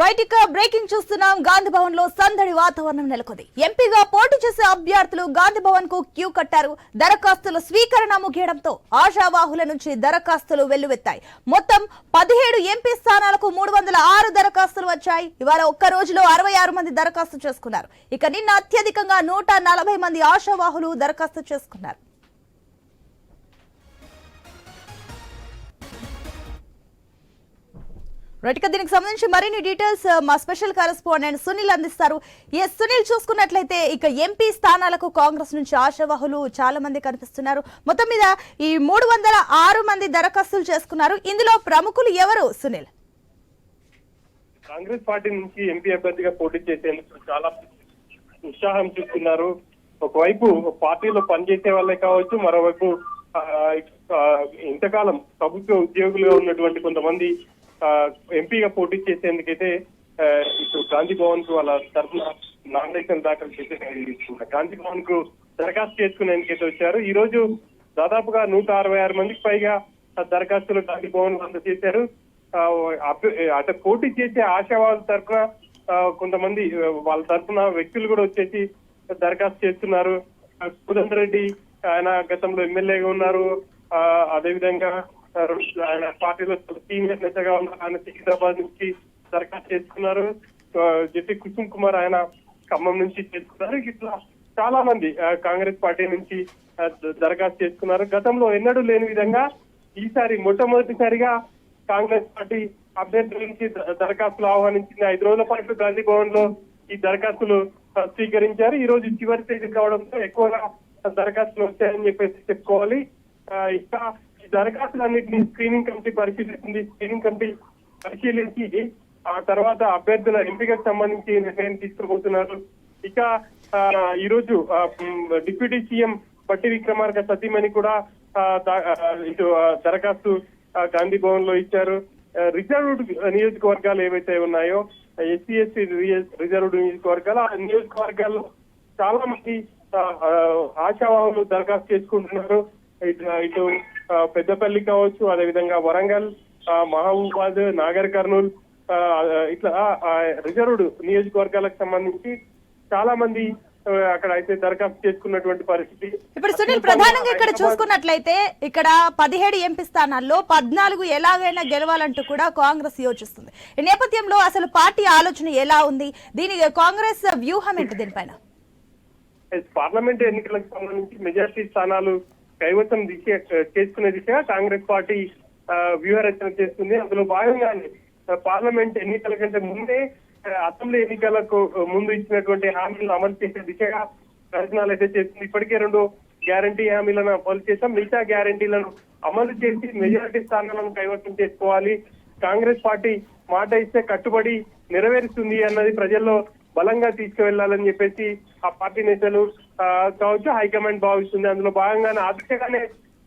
Right ఇక breaking చూస్తున్నాం. గాంధీ భవన్లో సందడి వాతావరణం నెలకొంది. ఎంపీగా పోటీ చేసే అభ్యర్థులు గాంధీ భవన్కు క్యూ కట్టారు. దరఖాస్తుల స్వీకరణ ముగియడంతో ఆశావాహుల నుంచి దరఖాస్తులు వెల్లువెత్తాయి. మొత్తం పదిహేడు ఎంపీ స్థానాలకు మూడు వందల ఆరు దరఖాస్తులు వచ్చాయి. ఇవాళ ఒక్క రోజులో అరవై ఆరు మంది దరఖాస్తు చేసుకున్నారు. ఇక నిన్న అత్యధికంగా నూట నలభై మంది ఆశావాహులు దరఖాస్తు చేసుకున్నారు. రైట్ దీనికి సంబంధించి మరిన్ని డీటెయిల్స్ uh, మా స్పెషల్ కరెస్పాండెంట్ సునీల్ అందిస్తారు. ఎస్ సునీల్ చూసుకున్నట్లయితే ఇక ఎంపీ స్థానాలకు కాంగ్రెస్ నుంచి ఆశావాహులు చాలా మంది కనిపిస్తున్నారు. మొత్తం మీద ఈ మూడు వందల ఆరు మంది దరఖాస్తులు చేసుకున్నారు. ఇందులో ప్రముఖులు ఎవరు సునీల్? కాంగ్రెస్ పార్టీ నుంచి ఎంపీ అభ్యర్థిగా పోటీ చేసేందుకు చాలా ఉత్సాహం చూస్తున్నారు ఒకవైపు పార్టీలో పనిచేసే వాళ్ళే కావచ్చు మరోవైపు ఇంతకాలం ప్రభుత్వ ఉద్యోగులుగా ఉన్నటువంటి కొంతమంది ఎంపీగా పోటీ చేసేందుకైతే ఇప్పుడు గాంధీ భవన్కు వాళ్ళ తరఫున నామినేషన్ దాఖలు చేసే గాంధీ భవన్కు దరఖాస్తు చేసుకునేందుకైతే వచ్చారు. ఈ రోజు దాదాపుగా నూట అరవై ఆరు మందికి పైగా దరఖాస్తులు గాంధీ భవన్లో అందజేశారు. ఆ, అటు పోటీ చేసే ఆశావాళ్ళ తరఫున ఆ, కొంతమంది వాళ్ళ తరఫున వ్యక్తులు కూడా వచ్చేసి దరఖాస్తు చేస్తున్నారు. ఆ, సురేందర్ రెడ్డి ఆయన గతంలో ఎమ్మెల్యేగా ఉన్నారు. ఆ, అదేవిధంగా ఆయన పార్టీలో సీనియర్ నేతగా ఉన్న ఆయన సికింద్రాబాద్ నుంచి దరఖాస్తు చేసుకున్నారు ఆ, కుసుమ్ కుమార్ ఆయన ఖమ్మం నుంచి చేసుకున్నారు ఇట్లా చాలా మంది కాంగ్రెస్ పార్టీ నుంచి దరఖాస్తు చేసుకున్నారు గతంలో ఎన్నడూ లేని విధంగా ఈసారి మొట్టమొదటిసారిగా కాంగ్రెస్ పార్టీ అభ్యర్థుల నుంచి దరఖాస్తులు ఆహ్వానించింది ఐదు రోజుల పాటు గాంధీ భవన్లో ఈ దరఖాస్తులు స్వీకరించారు ఈ రోజు చివరి తేదీ కావడంతో ఎక్కువగా దరఖాస్తులు వచ్చాయని చెప్పేసి చెప్పుకోవాలి ఆ, ఇంకా దరఖాస్తులన్నింటినీ స్క్రీనింగ్ కమిటీ పరిశీలిస్తుంది. స్క్రీనింగ్ కమిటీ పరిశీలించి ఆ తర్వాత అభ్యర్థుల ఎంపికకు సంబంధించి నిర్ణయం తీసుకోబోతున్నారు. ఇక ఈ రోజు డిప్యూటీ సీఎం పట్టి విక్రమార్క సతీమణి కూడా ఇటు దరఖాస్తు గాంధీ భవన్లో ఇచ్చారు రిజర్వ్డ్ నియోజకవర్గాలు ఏవైతే ఉన్నాయో ఎస్సీ ఎస్సీ రిజర్వ్డ్ నియోజకవర్గాలు ఆ నియోజకవర్గాల్లో చాలా మంది ఆశావాహులు దరఖాస్తు చేసుకుంటున్నారు. ఇటు ఇటు పెద్దపల్లి కావచ్చు అదేవిధంగా వరంగల్ మహబూబాద్ నాగర్ కర్నూల్ ఇట్లా రిజర్వ్డ్ నియోజకవర్గాలకు సంబంధించి చాలా మంది అక్కడ అయితే దరఖాస్తు చేసుకున్నటువంటి పరిస్థితి. ఇప్పుడు సునీల్ ప్రధానంగా ఇక్కడ చూసుకున్నట్లయితే ఇక్కడ పదిహేడు ఎంపీ స్థానాల్లో పద్నాలుగు ఎలాగైనా గెలవాలంటూ కూడా కాంగ్రెస్ యోచిస్తుంది. ఈ నేపథ్యంలో అసలు పార్టీ ఆలోచన ఎలా ఉంది? దీని కాంగ్రెస్ వ్యూహం ఏంటి దీనిపైన? పార్లమెంట్ ఎన్నికలకు సంబంధించి మెజార్టీ స్థానాలు కైవసం దిశ చేసుకునే దిశగా కాంగ్రెస్ పార్టీ వ్యూహరచన చేస్తుంది. అందులో భాగంగానే పార్లమెంట్ ఎన్నికల కంటే ముందే అసెంబ్లీ ఎన్నికలకు ముందు ఇచ్చినటువంటి హామీలను అమలు చేసే దిశగా ప్రయత్నాలు అయితే చేస్తుంది. ఇప్పటికే రెండు గ్యారంటీ హామీలను అమలు చేశాం. మిగతా గ్యారంటీలను అమలు చేసి మెజారిటీ స్థానాలను కైవసం చేసుకోవాలి. కాంగ్రెస్ పార్టీ మాట ఇస్తే కట్టుబడి నెరవేరుస్తుంది అన్నది ప్రజల్లో బలంగా తీసుకువెళ్ళాలని చెప్పేసి ఆ పార్టీ నేతలు కావచ్చు హైకమాండ్ భావిస్తుంది. అందులో భాగంగానే ఆ దిశగానే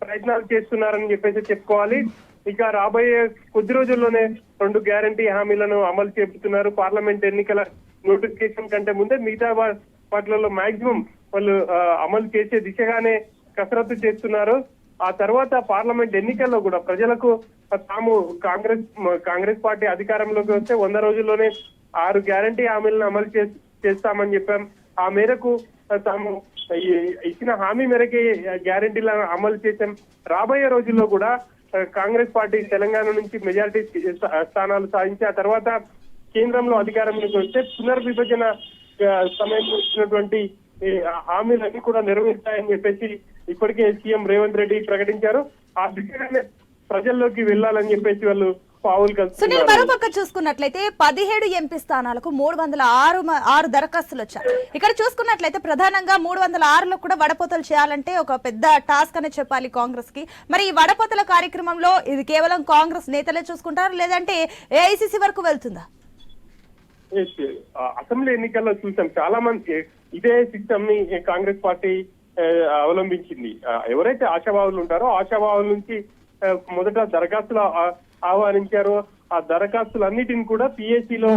ప్రయత్నాలు చేస్తున్నారని చెప్పేసి చెప్పుకోవాలి. ఇక రాబోయే కొద్ది రోజుల్లోనే రెండు గ్యారంటీ హామీలను అమలు చేపుతున్నారు. పార్లమెంట్ ఎన్నికల నోటిఫికేషన్ కంటే ముందే మిగతా వా- వాటిలలో మాక్సిమం వాళ్ళు అమలు చేసే దిశగానే కసరత్తు చేస్తున్నారు. ఆ తర్వాత పార్లమెంట్ ఎన్నికల్లో కూడా ప్రజలకు తాము కాంగ్రెస్ కాంగ్రెస్ పార్టీ అధికారంలోకి వస్తే వంద రోజుల్లోనే ఆరు గ్యారంటీ హామీలను అమలు చేస్తామని చెప్పాం. ఆ మేరకు తాము ఇచ్చిన హామీ మేరకే గ్యారంటీలను అమలు చేశాం. రాబోయే రోజుల్లో కూడా కాంగ్రెస్ పార్టీ తెలంగాణ నుంచి మెజారిటీ స్థానాలు సాధించి ఆ తర్వాత కేంద్రంలో అధికారంలోకి వస్తే పునర్విభజన సమయంలో ఇచ్చినటువంటి హామీలన్నీ కూడా నిర్వహిస్తాయని చెప్పేసి ఇప్పటికే సీఎం రేవంత్ రెడ్డి ప్రకటించారు. ఆ దిశగానే ప్రజల్లోకి వెళ్ళాలని చెప్పేసి వాళ్ళు పావులు సునీల్ మరోపక్క చూసుకున్నట్లయితే పదిహేడు ఎంపీ స్థానాలకు మూడు వందల ఆరు ఆరు దరఖాస్తులు వచ్చాయి. ఇక్కడ చూసుకున్నట్లయితే ప్రధానంగా మూడు వందల ఆరులో కూడా వడపోతలు చేయాలంటే ఒక పెద్ద టాస్క్ అనే చెప్పాలి కాంగ్రెస్కి మరి ఈ వడపోతల కార్యక్రమంలో ఇది కేవలం కాంగ్రెస్ నేతలే చూసుకుంటారు? లేదంటే ఏఐసిసి వరకు వెళ్తుందా? అసెంబ్లీ ఎన్నికల్లో చూసాం. చాలా మంది ఇదే సిస్టమ్ని కాంగ్రెస్ పార్టీ అవలంబించింది. ఎవరైతే ఆశావాహులు ఉంటారో ఆశావాహుల నుంచి మొదట దరఖాస్తులు ఆహ్వానించారో. ఆ దరఖాస్తులన్నిటిని కూడా పిఎస్సి లో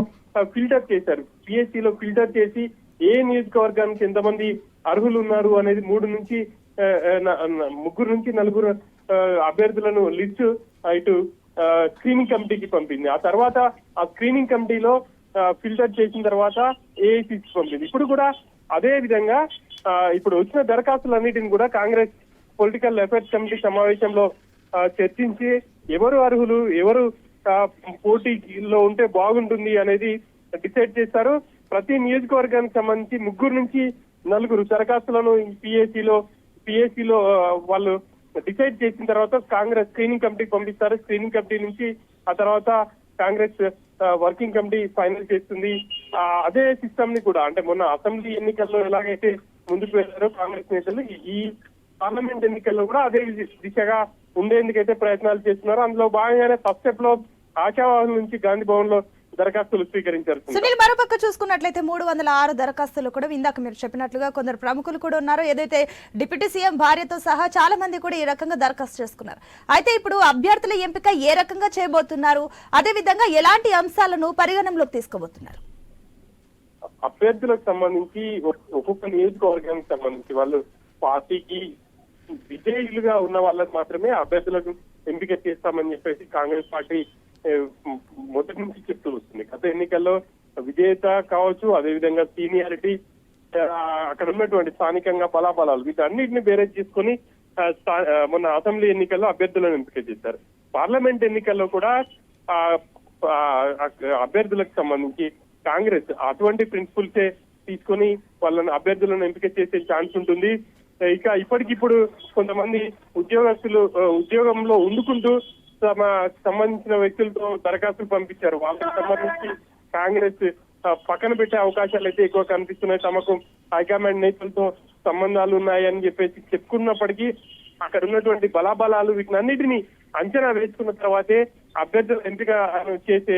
ఫిల్టర్ చేశారు. పిఎస్సి లో ఫిల్టర్ చేసి ఏ నియోజకవర్గానికి ఎంతమంది అర్హులు ఉన్నారు అనేది మూడు నుంచి ముగ్గురు నుంచి నలుగురు అభ్యర్థులను లిస్టు ఇటు స్క్రీనింగ్ కమిటీకి పంపింది. ఆ తర్వాత ఆ స్క్రీనింగ్ కమిటీలో ఫిల్టర్ చేసిన తర్వాత ఏఐసిసి పంపింది. ఇప్పుడు కూడా అదే విధంగా ఆ, ఇప్పుడు వచ్చిన దరఖాస్తులన్నిటిని కూడా కాంగ్రెస్ పొలిటికల్ అఫైర్స్ కమిటీ సమావేశంలో చర్చించి ఎవరు అర్హులు ఎవరు పోటీలో ఉంటే బాగుంటుంది అనేది డిసైడ్ చేస్తారు ప్రతి నియోజకవర్గానికి సంబంధించి ముగ్గురు నుంచి నలుగురు దరఖాస్తులను పిఏసీలో పిఏసీలో వాళ్ళు డిసైడ్ చేసిన తర్వాత కాంగ్రెస్ స్క్రీనింగ్ కమిటీకి పంపిస్తారు. స్క్రీనింగ్ కమిటీ నుంచి ఆ తర్వాత కాంగ్రెస్ వర్కింగ్ కమిటీ ఫైనల్ చేస్తుంది. అదే సిస్టమ్ని కూడా అంటే మొన్న అసెంబ్లీ ఎన్నికల్లో ఎలాగైతే ముందుకు వెళ్ళారో కాంగ్రెస్ నేతలు ఈ- పార్లమెంట్ ఎన్నికల్లో కూడా అదే దిశగా ఉండేందుకైతే ప్రయత్నాలు చేస్తున్నారు. అందులో భాగంగానే ఫస్ట్ స్టెప్లో ఆశావాహుల నుంచి గాంధీ భవన్లో దరఖాస్తులు స్వీకరించారు. సునీల్ మరోపక్క చూసుకున్నట్లయితే మూడు వందల ఆరు దరఖాస్తులు కూడా ఇందాక మీరు చెప్పినట్లుగా కొందరు ప్రముఖులు కూడా ఉన్నారు. ఏదైతే డిప్యూటీ సీఎం భార్యతో సహా చాలా మంది కూడా ఈ రకంగా దరఖాస్తు చేసుకున్నారు. అయితే ఇప్పుడు అభ్యర్థుల ఎంపిక ఏ రకంగా చేయబోతున్నారు? అదే విధంగా ఎలాంటి అంశాలను పరిగణనలోకి తీసుకోబోతున్నారు? అభ్యర్థులకు సంబంధించి ఒక్- ఒక్కొక్క నియోజకవర్గానికి సంబంధించి వాళ్ళు పార్టీకి విజయులుగా ఉన్న వాళ్ళకి మాత్రమే అభ్యర్థులకు ఎంపిక చేస్తామని చెప్పేసి కాంగ్రెస్ పార్టీ మొదటి నుంచి చెప్తూ వస్తుంది. గత ఎన్నికల్లో విజేత కావచ్చు అదేవిధంగా సీనియారిటీ అక్కడ ఉన్నటువంటి స్థానికంగా బలాబలాలు వీటన్నిటిని బేరేజ్ చేసుకుని మొన్న అసెంబ్లీ ఎన్నికల్లో అభ్యర్థులను ఎంపిక చేశారు. పార్లమెంట్ ఎన్నికల్లో కూడా ఆ, అభ్యర్థులకు సంబంధించి కాంగ్రెస్ అటువంటి ప్రిన్సిపల్సే తీసుకొని వాళ్ళని అభ్యర్థులను ఎంపిక చేసే ఛాన్స్ ఉంటుంది. ఇక ఇప్పటికిప్పుడు కొంతమంది ఉద్యోగస్తులు ఉద్యోగంలో ఉండుకుంటూ తమ సంబంధించిన వ్యక్తులతో దరఖాస్తులు పంపించారు. వాళ్ళకి సంబంధించి కాంగ్రెస్ పక్కన పెట్టే అవకాశాలు అయితే ఎక్కువ కనిపిస్తున్నాయి. తమకు హైకమాండ్ నేతలతో సంబంధాలు ఉన్నాయని చెప్పేసి చెప్పుకున్నప్పటికీ అక్కడ ఉన్నటువంటి బలాబలాలు వీటిని అన్నిటినీ అంచనా వేసుకున్న తర్వాతే అభ్యర్థుల ఎంపిక చేసే